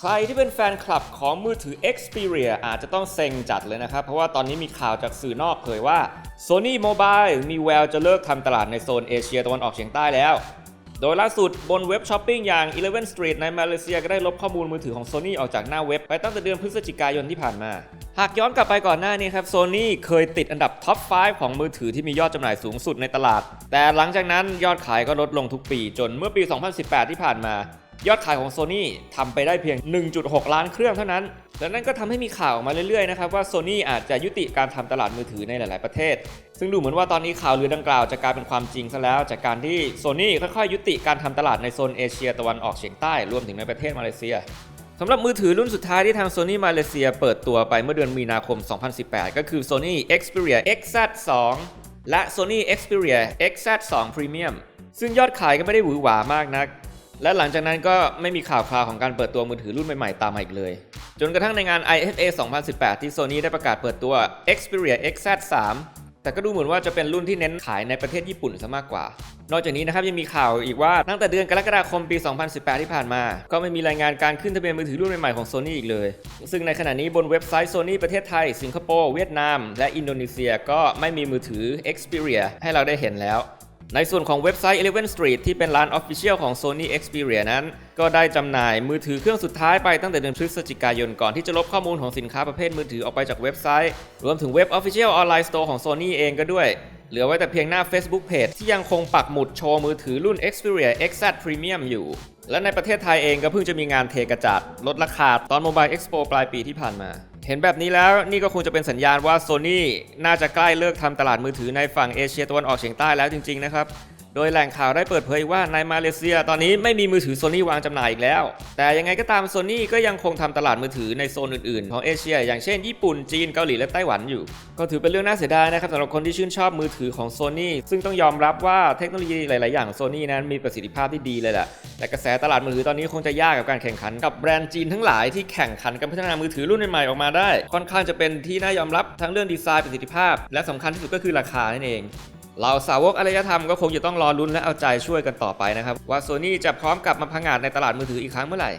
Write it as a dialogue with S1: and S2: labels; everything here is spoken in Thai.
S1: ใครที่เป็นแฟนคลับของมือถือ Xperia อาจจะต้องเซ็งจัดเลยนะครับ เพราะว่าตอนนี้มีข่าวจากสื่อนอกเผยว่า Sony Mobile มีแววจะเลิกทำตลาดในโซนเอเชียตะวันออกเฉียงใต้แล้ว โดยล่าสุดบนเว็บช้อปปิ้งอย่าง11 Street ในมาเลเซียก็ได้ลบข้อมูลมือถือของ Sony ออกจากหน้าเว็บไปตั้งแต่เดือนพฤศจิกายนที่ผ่านมาหากย้อนกลับไปก่อนหน้านี้ครับ Sony เคยติดอันดับท็อป 5 ของมือถือที่มียอดจำหน่ายสูงสุดในตลาด แต่หลังจากนั้นยอดขายก็ลดลงทุกปีจนเมื่อปี 2018 ที่ผ่านมา ยอดขายของ Sony ทำไปได้เพียง 1.6 ล้านเครื่องเท่านั้น และนั่นก็ทำให้มีข่าวออกมาเรื่อยๆนะครับว่า Sony อาจจะยุติการทำตลาดมือถือในหลาย ๆ ประเทศ ซึ่งดูเหมือนว่าตอนนี้ข่าวลือดังกล่าวจะกลายเป็นความจริงซะแล้ว จากการที่ Sony ค่อยๆ ยุติการทำตลาดในโซนเอเชียตะวันออกเฉียงใต้รวมถึงในประเทศมาเลเซียสำหรับมือถือรุ่นสุดท้ายที่ทาง Sony มาเลเซียเปิดตัวไปเมื่อเดือนมีนาคม 2018 ก็คือ Sony Xperia XZ2 และ Sony Xperia XZ2 Premium ซึ่งยอดขายก็ไม่ได้หวือหวามากนัก และหลังจากนั้นก็ไม่มีข่าวคราวของการเปิดตัวมือถือรุ่นใหม่ๆตามมาอีกเลย จนกระทั่งในงาน IFA 2018 ที่ Sony ได้ประกาศเปิดตัว Xperia XZ3 แต่ก็ดูเหมือนว่าจะเป็นรุ่นที่เน้นขายในประเทศญี่ปุ่นซะมากกว่า นอกจากนี้นะครับยังมีข่าวอีกว่าตั้งแต่เดือนกรกฎาคมปี 2018 ที่ผ่านมา ก็ไม่มีรายงานการขึ้นทะเบียนมือถือรุ่นใหม่ๆของ Sony อีกเลย ซึ่งในขณะนี้บนเว็บไซต์ Sony ประเทศไทย สิงคโปร์ เวียดนาม และอินโดนีเซีย ก็ไม่มีมือถือ Xperia ให้เราได้เห็นแล้ว ในส่วนของเว็บไซต์11 Street ที่เป็นร้าน Official ของ Sony Xperia นั้น ก็ได้จำหน่ายมือถือเครื่องสุดท้ายไปตั้งแต่เดือนพฤศจิกายนก่อนที่จะลบข้อมูลของสินค้าประเภทมือถือออกไปจากเว็บไซต์ รวมถึงเว็บ Official Online Store ของ Sony เองก็ด้วย เหลือไว้แต่เพียงหน้า Facebook Page ที่ยังคงปักหมุดโชว์มือถือรุ่น Xperia XZ Premium อยู่ และในประเทศไทยเองก็เพิ่งจะมีงานเทกระจาดลดราคาตอน Mobile Expo ปลายปีที่ผ่านมา เห็นแบบนี้แล้วนี่ก็คงจะเป็นสัญญาณว่า Sony น่าจะใกล้เลิกทำตลาดมือถือในฝั่งเอเชียตะวันออกเฉียงใต้แล้วจริง ๆ นะครับ โดยแหล่งข่าวได้เปิดเผยว่าในมาเลเซียตอนนี้ไม่มีมือถือ Sony วางจำหน่ายอีกแล้ว แต่ยังไงก็ตาม Sony ก็ยังคงทำตลาดมือถือในโซนอื่นๆ ของเอเชีย อย่างเช่นญี่ปุ่น จีน เกาหลี และไต้หวันอยู่ ก็ถือเป็นเรื่องน่าเสียดายนะครับสำหรับคนที่ชื่นชอบมือถือของ Sony ซึ่งต้องยอมรับว่าเทคโนโลยีหลาย ๆ อย่าง Sony นั้นมีประสิทธิภาพที่ดีเลยแหละแต่กระแสตลาดมือถือตอนนี้คงจะยากกับการแข่งขันกับแบรนด์จีนทั้งหลายที่แข่งขันกันพัฒนามือถือรุ่นใหม่ๆออกมาได้ ค่อนข้างจะเป็นที่น่ายอมรับทั้งเรื่องดีไซน์ประสิทธิภาพ และสำคัญที่สุดก็คือราคานั่นเอง เราสาวกอารยธรรมก็คงจะต้องรอลุ้นและเอาใจช่วยกันต่อไปนะครับ ว่าโซนี่จะพร้อมกลับมาพังงาดในตลาดมือถืออีกครั้งเมื่อไหร่